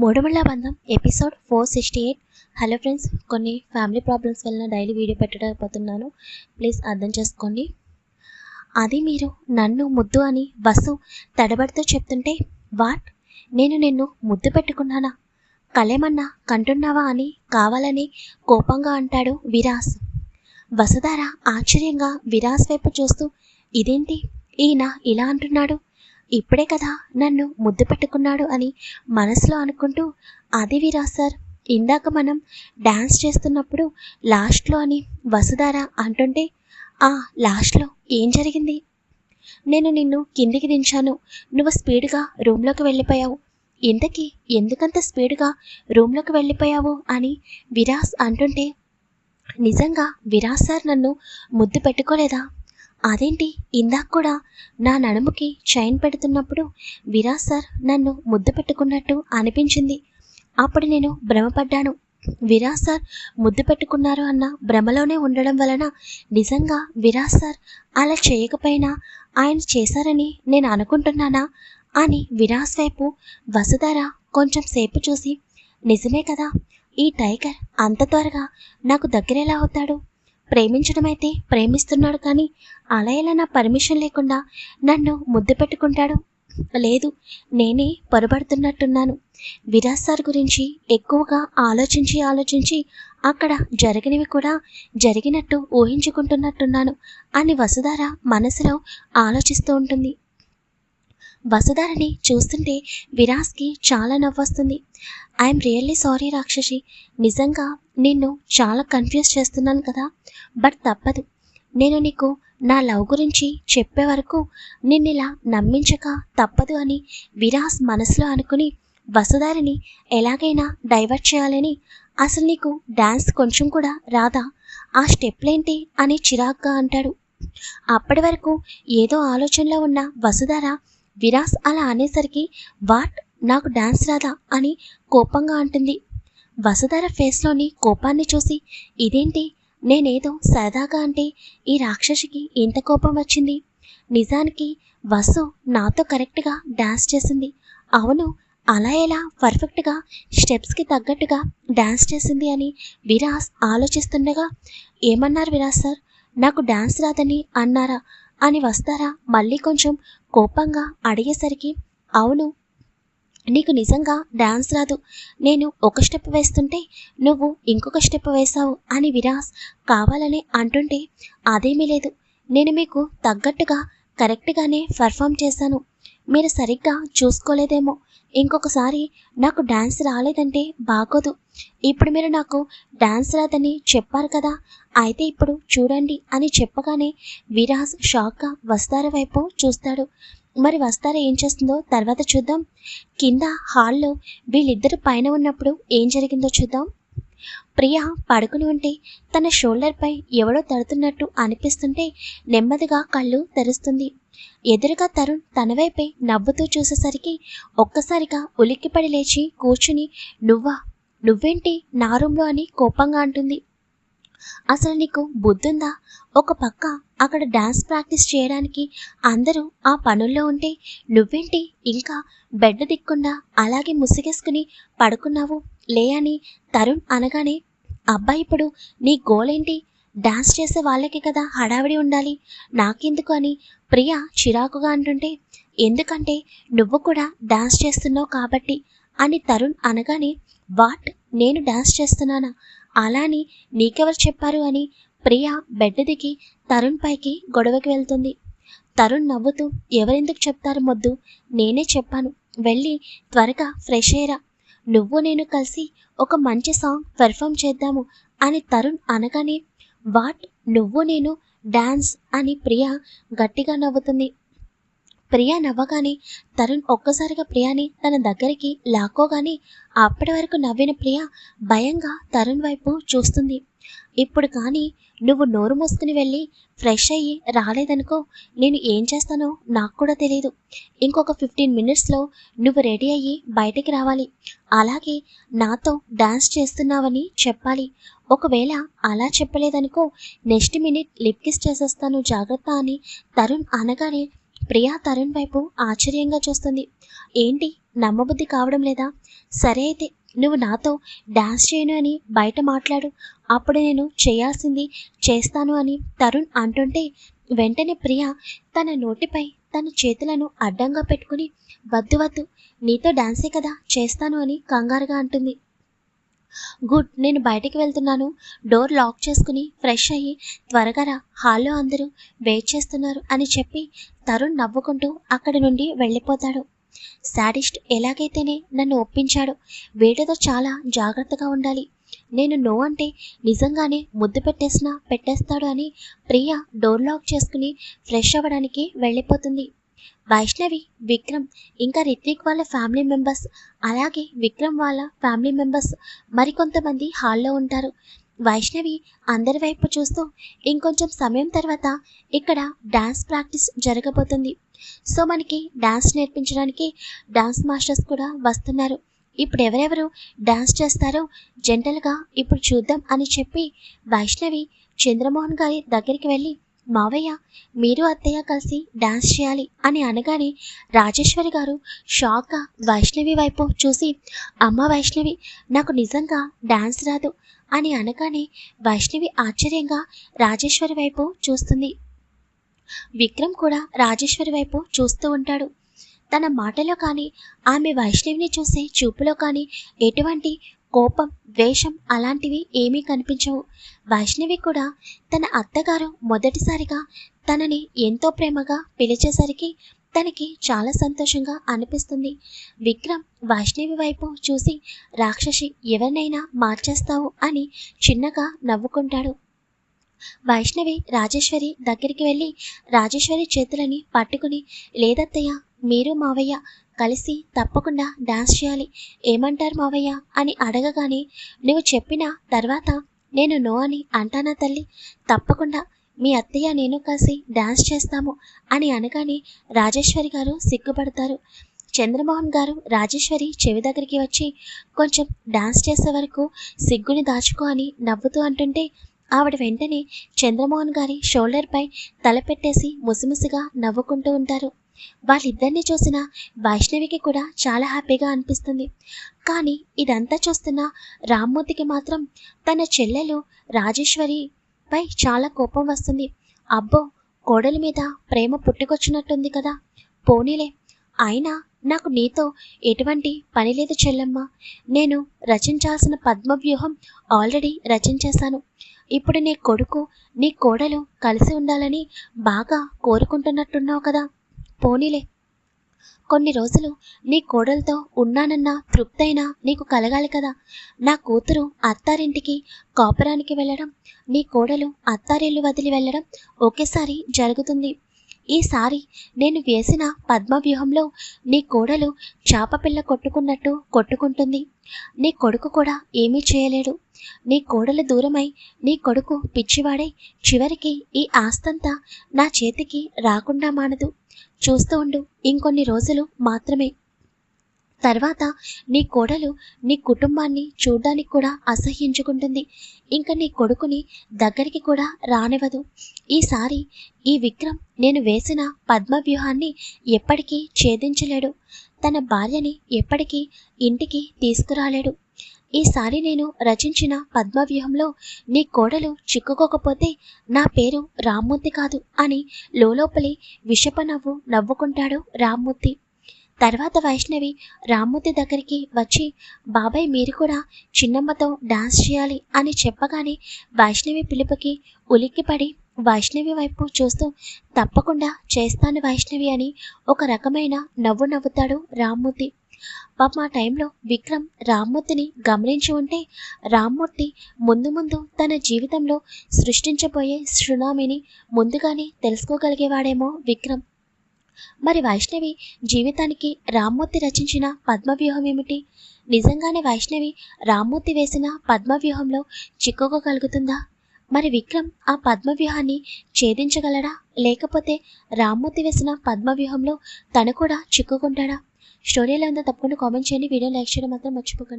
మూడుమళ్ళ బంధం episode four sixty eight. Hello friends కొన్ని family problems వలన డైలీ వీడియో పెట్టలేకపోతున్నాను. ప్లీజ్ అర్థం చేసుకోండి. అది మీరు నన్ను ముద్దు అని బస్సు తడబడుతూ చెప్తుంటే వాట్? నేను నిన్ను ముద్దు పెట్టుకున్నానా? కలేమన్నా కంటున్నావా అని కావాలని కోపంగా అంటాడు విరాస్. వసుధార ఆశ్చర్యంగా విరాస్ వైపు చూస్తూ ఇదేంటి? ఈయన ఇలా అంటున్నాడు. ఇప్పుడే కదా నన్ను ముద్దు పెట్టుకున్నాడు అని మనసులో అనుకుంటూ అది వీరా సార్ ఇందాక మనం డ్యాన్స్ చేస్తున్నప్పుడు లాస్ట్లో అని వసుధార అంటుంటే ఆ లాస్ట్లో ఏం జరిగింది? నేను నిన్ను కిందికి దించాను. నువ్వు స్పీడ్గా రూమ్లోకి వెళ్ళిపోయావు. ఇంతకీ ఎందుకంత స్పీడ్గా రూమ్లోకి వెళ్ళిపోయావు? అని విరాస్ అంటుంటే నిజంగా విరాస్ సార్ నన్ను ముద్దు పెట్టుకోలేదా? అదేంటి? ఇందాక కూడా నా నడుముకి చైన్ పెడుతున్నప్పుడు విరాజ్ సార్ నన్ను ముద్దు పెట్టుకున్నట్టు అనిపించింది. అప్పుడు నేను భ్రమపడ్డాను. విరాజ్ సార్ ముద్దు పెట్టుకున్నారు అన్న భ్రమలోనే ఉండడం వలన నిజంగా విరాజ్ సార్ అలా చేయకపోయినా ఆయన చేశారని నేను అనుకుంటున్నానా అని విరాస్ వైపు వసుధార కొంచెం సేపు చూసి నిజమే కదా ఈ టైగర్ అంత త్వరగా నాకు దగ్గరెలా అవుతాడు? ప్రేమించడం అయితే ప్రేమిస్తున్నాడు కానీ అలా ఎలా నా పర్మిషన్ లేకుండా నన్ను ముద్దు పెట్టుకుంటాడు. లేదు నేనే పొరబడుతున్నట్టున్నాను. విరాజ్ సార్ గురించి ఎక్కువగా ఆలోచించి ఆలోచించి అక్కడ జరిగినవి కూడా జరిగినట్టు ఊహించుకుంటున్నట్టున్నాను అని వసుధార మనసులో ఆలోచిస్తూ ఉంటుంది. వసుధారని చూస్తుంటే విరాస్కి చాలా నవ్వొస్తుంది. ఐఎమ్ రియల్లీ సారీ రాక్షసి. నిజంగా నిన్ను చాలా కన్ఫ్యూజ్ చేస్తున్నాను కదా. బట్ తప్పదు. నేను నీకు నా లవ్ గురించి చెప్పే వరకు నిన్నిలా నమ్మించక తప్పదు అని విరాస్ మనసులో అనుకుని వసుధారిని ఎలాగైనా డైవర్ట్ చేయాలని అసలు నీకు డ్యాన్స్ కొంచెం కూడా రాదా? ఆ స్టెప్లేంటి అని చిరాగ్గా అంటాడు. అప్పటి వరకు ఏదో ఆలోచనలో ఉన్న వసుధార విరాస్ అలా అనేసరికి వాట్? నాకు డాన్స్ రాదా? అని కోపంగా అంటుంది. వసుధర ఫేస్లోని కోపాన్ని చూసి ఇదేంటి? నేనేదో సరదాగా అంటే ఈ రాక్షసికి ఇంత కోపం వచ్చింది. నిజానికి వసు నాతో కరెక్ట్గా డాన్స్ చేసింది. అవును అలా ఎలా పర్ఫెక్ట్గా స్టెప్స్కి తగ్గట్టుగా డాన్స్ చేసింది అని విరాస్ ఆలోచిస్తుండగా ఏమన్నారు విరాస్ సార్? నాకు డాన్స్ రాదని అన్నారా? అని వస్తారా? మళ్ళీ కొంచెం కోపంగా అడిగేసరికి అవును. నీకు నిజంగా డాన్స్ రాదు. నేను ఒక స్టెప్ వేస్తుంటే నువ్వు ఇంకొక స్టెప్ వేశావు అని విరాస్ కావాలని అంటుంటే అదేమీ లేదు. నేను మీకు తగ్గట్టుగా కరెక్ట్గానే పర్ఫామ్ చేశాను. మీరు సరిగ్గా చూసుకోలేదేమో. ఇంకొకసారి నాకు డాన్స్ రాలేదంటే బాగోదు. ఇప్పుడు మీరు నాకు డాన్స్ రాదని చెప్పారు కదా అయితే ఇప్పుడు చూడండి అని చెప్పగానే విరాజ్ షాక్గా వస్తార వైపు చూస్తాడు. మరి వస్తారా ఏం చేస్తుందో తర్వాత చూద్దాం. కింద హాల్లో వీళ్ళిద్దరు పైన ఉన్నప్పుడు ఏం జరిగిందో చూద్దాం. ప్రియ పడుకుని ఉంటే తన షోల్డర్పై ఎవడో తడుతున్నట్టు అనిపిస్తుంటే నెమ్మదిగా కళ్ళు తెరుస్తుంది. ఎదురుగా తరుణ్ తన వైపే నవ్వుతూ చూసేసరికి ఒక్కసారిగా ఉలిక్కిపడి లేచి కూర్చుని నువ్వా? నువ్వేంటి నా రూమ్లో అని కోపంగా అంటుంది. అసలు నీకు బుద్ధుందా? ఒక పక్క అక్కడ డాన్స్ ప్రాక్టీస్ చేయడానికి అందరూ ఆ పనుల్లో ఉంటే నువ్వేంటి ఇంకా బెడ్ దిక్కుండా అలాగే ముసిగేసుకుని పడుకున్నావు? లే అని తరుణ్ అనగానే అబ్బాయి ఇప్పుడు నీ గోల్ ఏంటి డాన్స్ చేసే వాళ్ళకి కదా హడావిడి ఉండాలి. నాకెందుకు అని ప్రియ చిరాకుగా అంటుంటే ఎందుకంటే నువ్వు కూడా డాన్స్ చేస్తున్నావు కాబట్టి అని తరుణ్ అనగానే వాట్? నేను డాన్స్ చేస్తున్నానా? అలా అని నీకెవరు చెప్పారు అని ప్రియ బెడ్ దిగి తరుణ్ పైకి గొడవకి వెళ్తుంది. తరుణ్ నవ్వుతూ ఎవరెందుకు చెప్తారు మొద్దు? నేనే చెప్పాను. వెళ్ళి త్వరగా ఫ్రెష్ అయ్యరా. నువ్వు నేను కలిసి ఒక మంచి సాంగ్ పెర్ఫామ్ చేద్దాము అని తరుణ్ అనగానే వాట్? నువ్వు నేను డాన్స్ అని ప్రియ గట్టిగా నవ్వుతుంది. ప్రియ నవ్వగానే తరుణ్ ఒక్కసారిగా ప్రియాని తన దగ్గరికి లాక్కోగానే అప్పటి వరకు నవ్విన ప్రియ భయంగా తరుణ్ వైపు చూస్తుంది. ఇప్పుడు కానీ నువ్వు నోరు మూసుకుని వెళ్ళి ఫ్రెష్ అయ్యి రాలేదనుకో నేను ఏం చేస్తానో నాకు కూడా తెలియదు ఇంకొక ఫిఫ్టీన్ మినిట్స్లో నువ్వు రెడీ అయ్యి బయటికి రావాలి. అలాగే నాతో డాన్స్ చేస్తున్నావని చెప్పాలి. ఒకవేళ అలా చెప్పలేదనుకో నెక్స్ట్ మినిట్ లిప్ కిస్ చేసేస్తాను జాగ్రత్త అని తరుణ్ అనగానే ప్రియా తరుణ్ వైపు ఆశ్చర్యంగా చూస్తుంది. ఏంటి? నమ్మబుద్ధి కావడం లేదా? సరే అయితే నువ్వు నాతో డాన్స్ చేయను అని బయట మాట్లాడు. అప్పుడు నేను చేయాల్సింది చేస్తాను అని తరుణ్ అంటుంటే వెంటనే ప్రియ తన నోటిపై తన చేతులను అడ్డంగా పెట్టుకుని వద్దు వద్దు నీతో డాన్సే కదా చేస్తాను అని కంగారుగా అంటుంది. గుడ్ నేను బయటికి వెళ్తున్నాను. డోర్ లాక్ చేసుకుని ఫ్రెష్ అయ్యి త్వరగా రా. హాల్లో అందరూ వెయిట్ చేస్తున్నారు అని చెప్పి తరుణ్ నవ్వుకుంటూ అక్కడి నుండి వెళ్ళిపోతాడు. శాడిస్ట్ ఎలాగైతేనే నన్ను ఒప్పించాడు. వీటితో చాలా జాగ్రత్తగా ఉండాలి. నేను నో అంటే నిజంగానే ముద్దు పెట్టేసినా పెట్టేస్తాడు అని ప్రియ డోర్ లాక్ చేసుకుని ఫ్రెష్ అవ్వడానికి వెళ్ళిపోతుంది. వైష్ణవి విక్రమ్ ఇంకా రిత్విక్ వాళ్ళ ఫ్యామిలీ మెంబర్స్ అలాగే విక్రమ్ వాళ్ళ ఫ్యామిలీ మెంబర్స్ మరికొంతమంది హాల్లో ఉంటారు. వైష్ణవి అందరి వైపు చూస్తూ ఇంకొంచెం సమయం తర్వాత ఇక్కడ డాన్స్ ప్రాక్టీస్ జరగబోతుంది. సో మనకి డాన్స్ నేర్పించడానికి డాన్స్ మాస్టర్స్ కూడా వస్తున్నారు. ఇప్పుడు ఎవరెవరు డాన్స్ చేస్తారో జనరల్గా ఇప్పుడు చూద్దాం అని చెప్పి వైష్ణవి చంద్రమోహన్ గారి దగ్గరికి వెళ్ళి మావయ్య మీరు అత్తయ్య కలిసి డాన్స్ చేయాలి అని అనగానే రాజేశ్వరి గారు షాక్గా వైష్ణవి వైపు చూసి అమ్మ వైష్ణవి నాకు నిజంగా డాన్స్ రాదు అని అనగానే వైష్ణవి ఆశ్చర్యంగా రాజేశ్వరి వైపు చూస్తుంది. విక్రమ్ కూడా రాజేశ్వరి వైపు చూస్తూ ఉంటాడు. తన మాటలో కానీ ఆమె వైష్ణవిని చూసే చూపులో కానీ ఎటువంటి కోపం ద్వేషం అలాంటివి ఏమీ కనిపించవు. వైష్ణవి కూడా తన అత్తగారు మొదటిసారిగా తనని ఎంతో ప్రేమగా పిలిచేసరికి తనకి చాలా సంతోషంగా అనిపిస్తుంది. విక్రమ్ వైష్ణవి వైపు చూసి రాక్షసి ఎవరినైనా మార్చేస్తావు? అని చిన్నగా నవ్వుకుంటాడు. వైష్ణవి రాజేశ్వరి దగ్గరికి వెళ్ళి రాజేశ్వరి చేతులని పట్టుకుని లేదత్తయ్య మీరు మావయ్య కలిసి తప్పకుండా డాన్స్ చేయాలి. ఏమంటారు మావయ్య? అని అడగగానే నువ్వు చెప్పిన తర్వాత నేను నో అని అంటానా తల్లి? తప్పకుండా. మీ అత్తయ్య నేను కలిసి డాన్స్ చేస్తాము అని అనగానే రాజేశ్వరి గారు సిగ్గుపడతారు. చంద్రమోహన్ గారు రాజేశ్వరి చెవి దగ్గరికి వచ్చి కొంచెం డాన్స్ చేసే వరకు సిగ్గుని దాచుకో అని నవ్వుతూ అంటుంటే ఆవిడ వెంటనే చంద్రమోహన్ గారి షోల్డర్పై తలపెట్టేసి ముసిముసిగా నవ్వుకుంటూ ఉంటారు. వాళ్ళిద్దరిని చూసిన వైష్ణవికి కూడా చాలా హ్యాపీగా అనిపిస్తుంది. కానీ ఇదంతా చూస్తున్న రామ్మూర్తికి మాత్రం తన చెల్లెలు రాజేశ్వరి పై చాలా కోపం వస్తుంది. అబ్బో కోడల మీద ప్రేమ పుట్టుకొచ్చినట్టుంది కదా. పోనీలే అయినా నాకు నీతో ఎటువంటి పని లేదు చెల్లమ్మ. నేను రచించాల్సిన పద్మవ్యూహం ఆల్రెడీ రచించేశాను. ఇప్పుడు నీ కొడుకు నీ కోడలు కలిసి ఉండాలని బాగా కోరుకుంటున్నట్టున్నావు కదా. పోనీలే. కొన్ని రోజులు నీ కోడలతో ఉన్నానన్న తృప్తైనా నీకు కలగాలి కదా. నా కూతురు అత్తారింటికి కాపురానికి వెళ్ళడం నీ కోడలు అత్తారిల్లు వదిలి వెళ్ళడం ఒకేసారి జరుగుతుంది. ఈసారి నేను వేసిన పద్మవ్యూహంలో నీ కోడలు చాపపిల్ల కొట్టుకున్నట్టు కొట్టుకుంటుంది. నీ కొడుకు కూడా ఏమీ చేయలేడు. నీ కోడలు దూరమై నీ కొడుకు పిచ్చివాడై చివరికి ఈ ఆస్తంతా నా చేతికి రాకుండా మానదు. చూస్తూ ఉండు ఇంకొన్ని రోజులు మాత్రమే. తర్వాత నీ కోడలు నీ కుటుంబాన్ని చూడ్డానికి కూడా అసహ్యించుకుంటుంది. ఇంకా నీ కొడుకుని దగ్గరికి కూడా రానివ్వదు. ఈసారి ఈ విక్రమ్ నేను వేసిన పద్మవ్యూహాన్ని ఎప్పటికీ ఛేదించలేడు. తన భార్యని ఎప్పటికీ ఇంటికి తీసుకురాలేడు. ఈసారి నేను రచించిన పద్మవ్యూహంలో నీ కోడలు చిక్కుకోకపోతే నా పేరు రామ్మూర్తి కాదు అని లోపలి విషప నవ్వు నవ్వుకుంటాడు రామ్మూర్తి. తర్వాత వైష్ణవి రామ్మూర్తి దగ్గరికి వచ్చి బాబాయ్ మీరు కూడా చిన్నమ్మతో డాన్స్ చేయాలి అని చెప్పగానే వైష్ణవి పిలుపుకి ఉలిక్కిపడి వైష్ణవి వైపు చూస్తూ తప్పకుండా చేస్తాను వైష్ణవి అని ఒక రకమైన నవ్వు నవ్వుతాడు రామ్మూర్తి. పాపం ఆ టైంలో విక్రమ్ రామ్మూర్తిని గమనించి ఉంటే రామ్మూర్తి ముందు ముందు తన జీవితంలో సృష్టించబోయే సునామీని ముందుగానే తెలుసుకోగలిగేవాడేమో విక్రమ్. మరి వైష్ణవి జీవితానికి రామ్మూర్తి రచించిన పద్మవ్యూహం ఏమిటి? నిజంగానే వైష్ణవి రామ్మూర్తి వేసిన పద్మవ్యూహంలో చిక్కుకోగలుగుతుందా? మరి విక్రమ్ ఆ పద్మవ్యూహాన్ని ఛేదించగలడా? లేకపోతే రామ్మూర్తి వేసిన పద్మవ్యూహంలో తను కూడా చిక్కుకుంటాడా? స్టోరీ ఎలా ఉందో తప్పకుండా కామెంట్ చేయండి. వీడియో లైక్ చేయడం మాత్రం మర్చిపోకండి.